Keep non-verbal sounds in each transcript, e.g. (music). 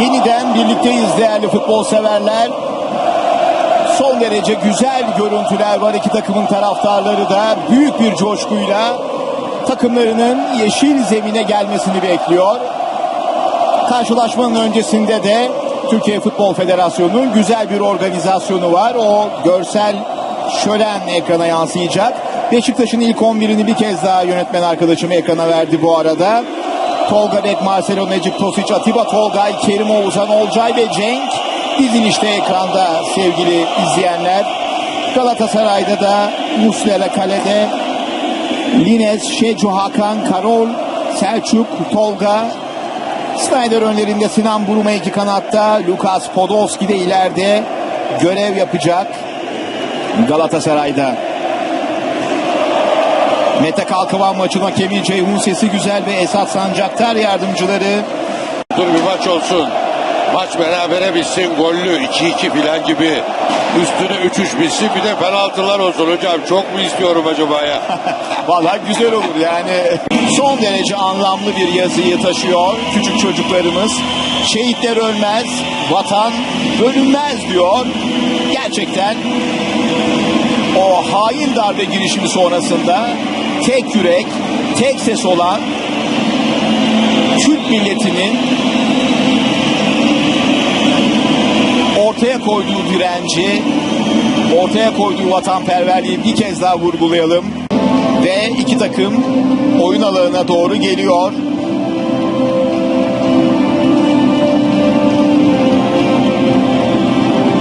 yeniden birlikteyiz değerli futbol severler. Son derece güzel görüntüler var iki takımın taraftarları da büyük bir coşkuyla takımlarının yeşil zemine gelmesini bekliyor. Karşılaşmanın öncesinde de Türkiye Futbol Federasyonu'nun güzel bir organizasyonu var. O görsel şölen ekrana yansıyacak. Beşiktaş'ın ilk 11'ini bir kez daha yönetmen arkadaşım ekrana verdi bu arada. Tolga Bek, Marcelo Necip Tosic, Atiba Tolgay, Kerim Oğuzhan, Olcay ve Cenk dizilişte ekranda sevgili izleyenler. Galatasaray'da da Muslera kalede, Lines, Şecu Hakan, Karol, Selçuk, Tolga, Snyder önlerinde Sinan Buruma iki kanatta, Lukas Podolski de ileride görev yapacak Galatasaray'da. Mete Kalkıvan maçın hakemi Ceyhun Sesi Güzel ve Esat Sancaktar yardımcıları Dur bir maç olsun. Maç berabere bitsin gollü 2-2 filan gibi. Üstüne 3-3 bitsin bir de penaltılar olsun hocam. Çok mu istiyorum acaba ya? (laughs) Valla güzel olur yani. Son derece anlamlı bir yazıyı taşıyor küçük çocuklarımız. Şehitler ölmez, vatan bölünmez diyor. Gerçekten o hain darbe girişimi sonrasında tek yürek, tek ses olan Türk milletinin ortaya koyduğu direnci, ortaya koyduğu vatanperverliği bir kez daha vurgulayalım. Ve iki takım oyun alanına doğru geliyor.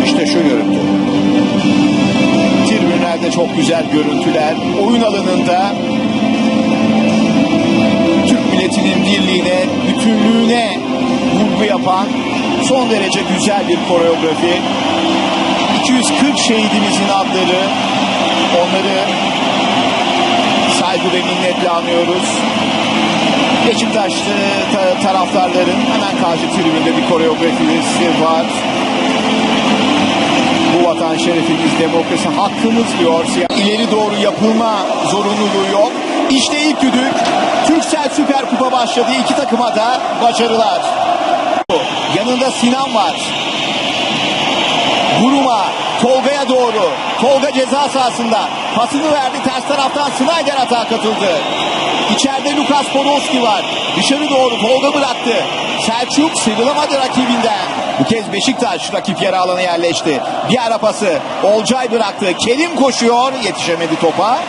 İşte şu görüntü. Çok güzel görüntüler. Oyun alanında Türk milletinin birliğine, bütünlüğüne vurgu yapan son derece güzel bir koreografi. 240 şehidimizin adları, onları saygı ve minnetle anıyoruz. Beşiktaşlı ta- taraftarların hemen karşı tribünde bir koreografisi var. Bu vatan şerefimiz, demokrasi hakkımız diyor. İleri doğru yapılma zorunluluğu yok. İşte ilk düdük. Türksel Süper Kupa başladı. İki takıma da başarılar. Yanında Sinan var. Buruma Tolga'ya doğru. Tolga ceza sahasında. Pasını verdi ters taraftan Snyder atağa katıldı. İçeride Lukas Podolski var. Dışarı doğru Tolga bıraktı. Selçuk sıyrılamadı rakibinden. Bu kez Beşiktaş rakip yarı alana yerleşti. Bir ara pası Olcay bıraktı. Kerim koşuyor. Yetişemedi topa.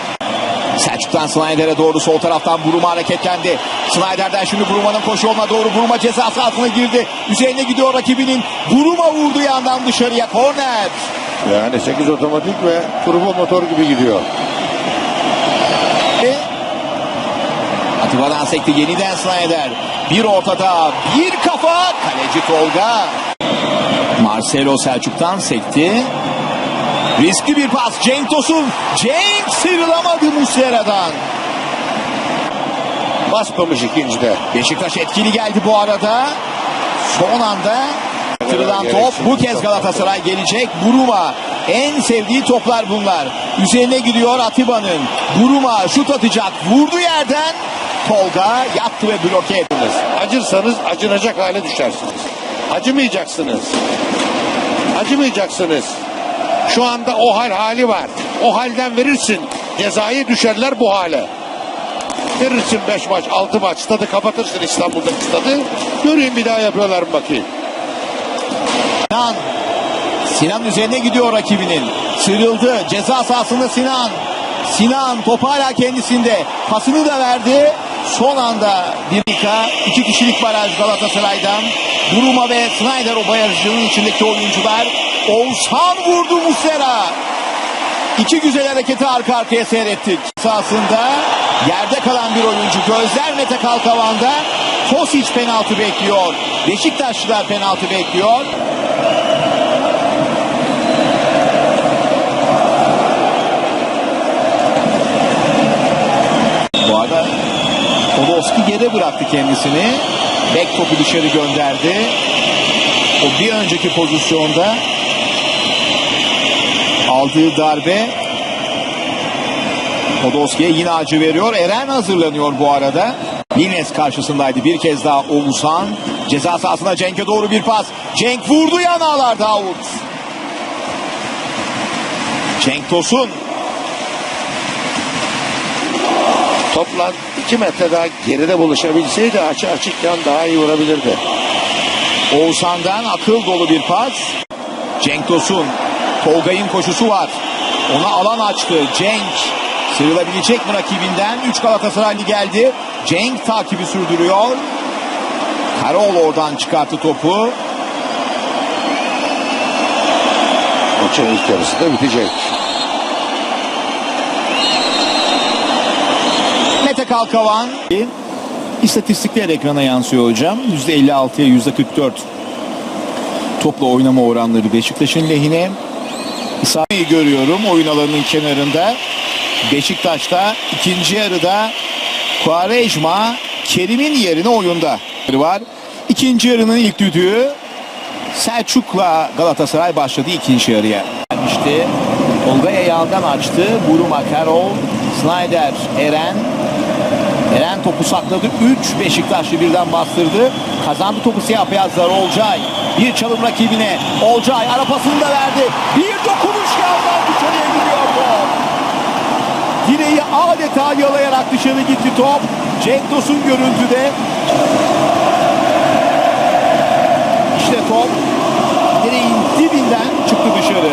Selçuk'tan Snyder'e doğru sol taraftan Buruma hareketlendi. Snyder'den şimdi Buruma'nın koşu yoluna doğru Buruma ceza sahasına girdi. Üzerine gidiyor rakibinin. Buruma vurdu yandan dışarıya. Korner. Yani 8 otomatik ve turbo motor gibi gidiyor. Ve Atiba'dan sekti yeniden Snyder. Bir ortada bir kafa kaleci Tolga. Marcelo Selçuk'tan sekti. Riskli bir pas Cenk Tosun. Cenk sıyrılamadı Muslera'dan. Basmamış ikincide. Beşiktaş etkili geldi bu arada. Son anda kırılan top bu kez Galatasaray gelecek. Buruma en sevdiği toplar bunlar. Üzerine gidiyor Atiba'nın. Buruma şut atacak. Vurdu yerden. Tolga yattı ve bloke etti. Acırsanız acınacak hale düşersiniz. Acımayacaksınız. Acımayacaksınız. Şu anda o hal hali var. O halden verirsin. Cezayı düşerler bu hale. Verirsin 5 maç, 6 maç. Stadı kapatırsın İstanbul'daki stadı. Göreyim bir daha yapıyorlar mı bakayım. Sinan. Sinan üzerine gidiyor rakibinin. Sıyrıldı. Ceza sahasında Sinan. Sinan top hala kendisinde. Pasını da verdi. Son anda bir dakika. iki kişilik baraj Galatasaray'dan. Buruma ve Snyder o barajının içindeki oyuncular. Oğuzhan vurdu Muslera. İki güzel hareketi arka arkaya seyrettik. Sahasında yerde kalan bir oyuncu. Gözler Mete Kalkavan'da. Tosic penaltı bekliyor. Beşiktaşlılar penaltı bekliyor. Bu arada Podolski geri bıraktı kendisini. Bek topu dışarı gönderdi. O bir önceki pozisyonda aldığı darbe Podolski'ye yine acı veriyor. Eren hazırlanıyor bu arada. Lines karşısındaydı bir kez daha Oğuzhan. Ceza sahasına Cenk'e doğru bir pas. Cenk vurdu yan ağlarda out. Cenk Tosun. Topla 2 metre daha geride buluşabilseydi açı açıkken daha iyi vurabilirdi. Oğuzhan'dan akıl dolu bir pas. Cenk Tosun. Tolga'nın koşusu var. Ona alan açtı. Cenk sıyrılabilecek mi rakibinden? 3 Galatasaraylı geldi. Cenk takibi sürdürüyor. Karol oradan çıkarttı topu. Maçın ilk yarısı da bitecek. Mete Kalkavan. İstatistikler ekrana yansıyor hocam. %56'ya %44 topla oynama oranları Beşiktaş'ın lehine. İsa'yı görüyorum oyun alanının kenarında. Beşiktaş'ta ikinci yarıda Quaresma Kerim'in yerine oyunda var. İkinci yarının ilk düdüğü Selçuk'la Galatasaray başladı ikinci yarıya. İşte Tolga ayağından açtı. Buruma, Karol, Snyder, Eren. Eren topu sakladı. 3 Beşiktaşlı birden bastırdı. Kazandı topu siyah beyazlar Olcay. Bir çalım rakibine. Olcay ara pasını da verdi. Bir dokunuş yandan dışarıya gidiyor top. Direği adeta yalayarak dışarı gitti top. Cenk Tosun görüntüde. İşte top direğin dibinden çıktı dışarı.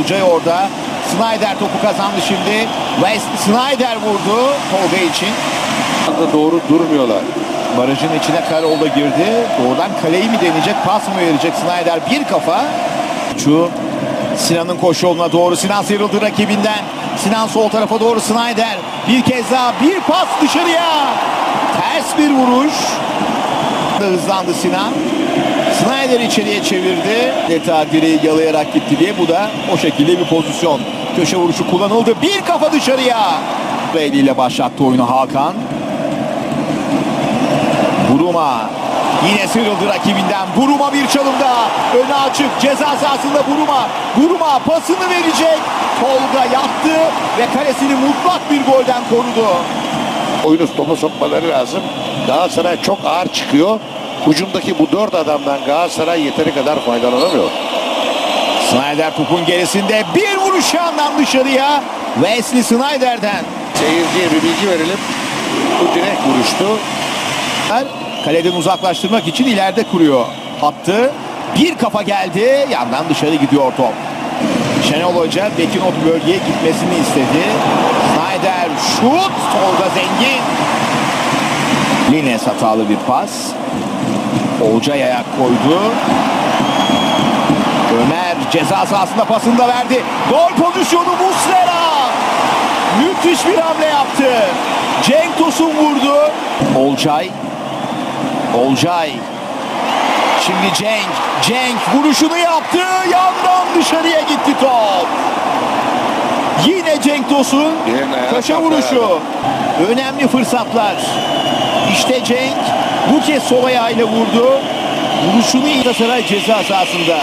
Olcay orada. Snyder topu kazandı şimdi. West Snyder vurdu Tolga için. Doğru durmuyorlar. Barajın içine Karol da girdi. Doğrudan kaleyi mi deneyecek, pas mı verecek Snyder? Bir kafa. Şu Sinan'ın koşu yoluna doğru. Sinan sıyrıldı rakibinden. Sinan sol tarafa doğru Snyder. Bir kez daha bir pas dışarıya. Ters bir vuruş. Hızlandı Sinan. Snyder içeriye çevirdi. Deta direği yalayarak gitti diye bu da o şekilde bir pozisyon. Köşe vuruşu kullanıldı. Bir kafa dışarıya. Eliyle başlattı oyunu Hakan. Buruma yine sıyrıldı rakibinden. Buruma bir çalım daha. Öne açık. Ceza sahasında Buruma. Buruma pasını verecek. Tolga yaptı ve kalesini mutlak bir golden korudu. Oyunu topa sokmaları lazım. Galatasaray çok ağır çıkıyor. Ucundaki bu dört adamdan Galatasaray yeteri kadar faydalanamıyor. Snyder topun gerisinde bir vuruş yandan dışarıya. Wesley Snyder'den. Seyirciye bir bilgi verelim. Bu direkt vuruştu. Kaleden uzaklaştırmak için ileride kuruyor. Hattı bir kafa geldi. Yandan dışarı gidiyor top. Şenol Hoca Bekin o bölgeye gitmesini istedi. Snyder şut. Tolga Zengin. Lines hatalı bir pas. Olcay ayak koydu. Ömer ceza sahasında pasını da verdi. Gol pozisyonu Muslera. Müthiş bir hamle yaptı. Cenk Tosun vurdu. Olcay. Olcay. Şimdi Cenk. Cenk vuruşunu yaptı. Yandan dışarıya gitti top. Yine Cenk Tosun. Kalktı vuruşu. Önemli fırsatlar. İşte Cenk bu kez sol ayağıyla vurdu. Vuruşunu Galatasaray ceza sahasında.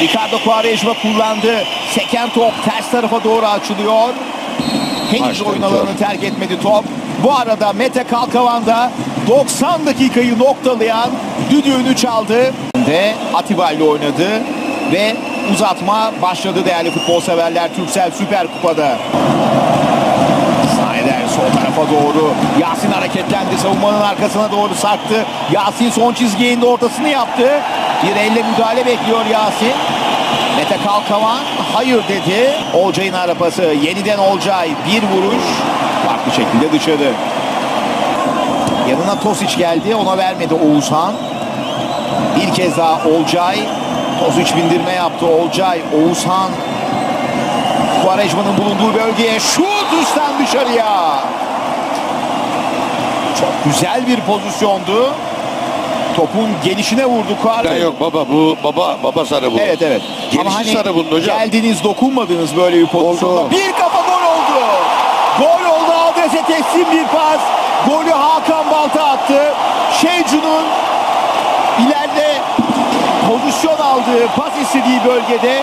Ricardo Quaresma kullandı. Seken top ters tarafa doğru açılıyor. Henüz oyun alanını terk etmedi top. Bu arada Mete Kalkavan da 90 dakikayı noktalayan düdüğünü çaldı. De Atiba ile oynadı ve uzatma başladı değerli futbol severler Türksel Süper Kupa'da. Sol tarafa doğru. Yasin hareketlendi. Savunmanın arkasına doğru sarktı. Yasin son çizgiye indi ortasını yaptı. Bir elle müdahale bekliyor Yasin. Mete Kalkavan hayır dedi. Olcay'ın arapası. Yeniden Olcay. Bir vuruş. Farklı şekilde dışarı. Yanına Tosic geldi. Ona vermedi Oğuzhan. Bir kez daha Olcay. Tosic bindirme yaptı. Olcay. Oğuzhan. Quaresma'nın bulunduğu bölgeye şut üstten dışarıya. Çok güzel bir pozisyondu. Topun gelişine vurdu Quaresma. yok baba bu baba baba sarı bu. Evet evet. Gelişi hani sarı bunun hocam. geldiniz dokunmadınız böyle bir pozisyonda. Oldu. Bir kafa gol oldu. Gol oldu adrese teslim bir pas. Golü Hakan Balta attı. Şeycun'un ileride pozisyon aldığı pas istediği bölgede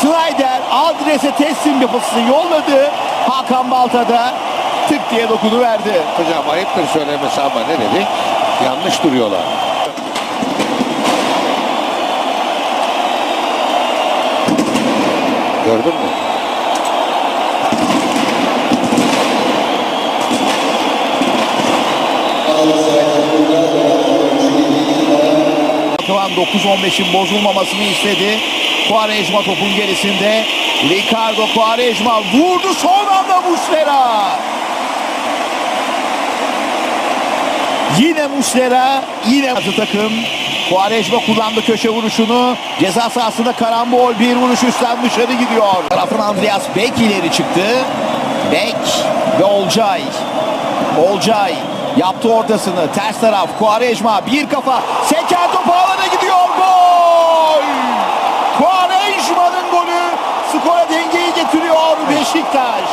Snyder adrese teslim bir pasını yolladı. Hakan Balta'da tık diye dokunu verdi. Hocam ayıptır söylemesi ama ne dedi? Yanlış duruyorlar. Gördün mü? Kıvan 9-15'in bozulmamasını istedi. Quaresma topun gerisinde. Ricardo Quaresma vurdu son anda Muslera. Yine Muslera, yine atı takım. Quaresma kullandı köşe vuruşunu. Ceza sahasında karambol bir vuruş üstten dışarı gidiyor. Tarafın Andreas Beck ileri çıktı. Beck ve Olcay. Olcay yaptı ortasını. Ters taraf Quaresma bir kafa. Seken top ağlara gidiyor. Gol! Quaresma'nın golü skora dengeyi getiriyor Beşiktaş.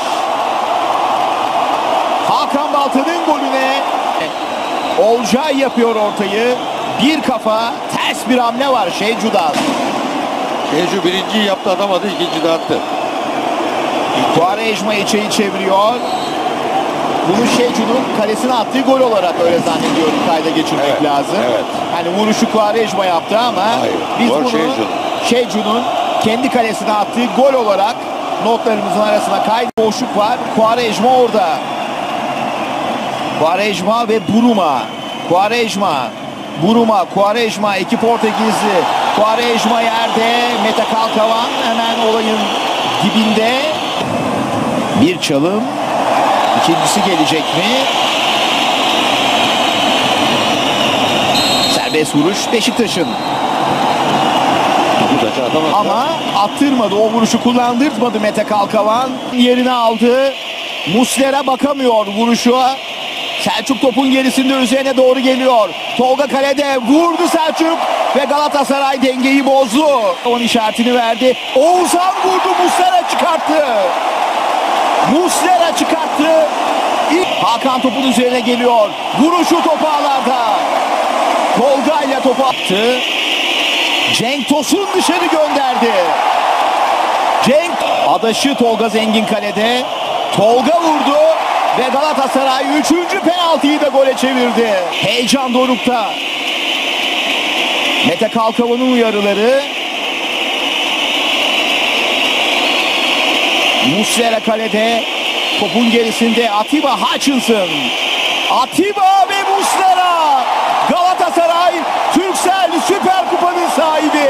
Hakan Balta'nın golüne Olcay yapıyor ortayı. Bir kafa ters bir hamle var Şeycu'dan. Şeycu birinciyi yaptı atamadı ikinci de attı. Quaresma içeri çeviriyor. Bunu Şeycu'nun kalesine attığı gol olarak öyle zannediyorum kayda geçirmek Evet, lazım. evet. Hani vuruşu Quaresma yaptı ama Hayır, biz bunu Şeycu'nun. Şeycu'nun kendi kalesine attığı gol olarak notlarımızın arasına kaydı boşluk var. Quaresma orada. Quaresma ve Buruma. Quaresma. Buruma, Quaresma, iki Portekizli. Quaresma yerde. Mete Kalkavan hemen olayın dibinde. Bir çalım. İkincisi gelecek mi? Serbest vuruş Beşiktaş'ın. Ama attırmadı. O vuruşu kullandırtmadı Mete Kalkavan. Yerine aldı. Muslera bakamıyor vuruşa. Selçuk topun gerisinde üzerine doğru geliyor. Tolga kalede vurdu Selçuk ve Galatasaray dengeyi bozdu. Onun işaretini verdi. Oğuzhan vurdu Muslera çıkarttı. Muslera çıkarttı. Hakan topun üzerine geliyor. Vuruşu topu ağlarda. Tolga ile topu attı. Cenk Tosun dışarı gönderdi. Cenk adaşı Tolga Zengin kalede. Tolga vurdu ve Galatasaray 3. penaltıyı da gole çevirdi. Heyecan dorukta. Mete Kalkavan'ın uyarıları. Muslera kalede. Topun gerisinde Atiba Hutchinson. Atiba ve Muslera. Galatasaray Türksel Süper Kupa'nın sahibi.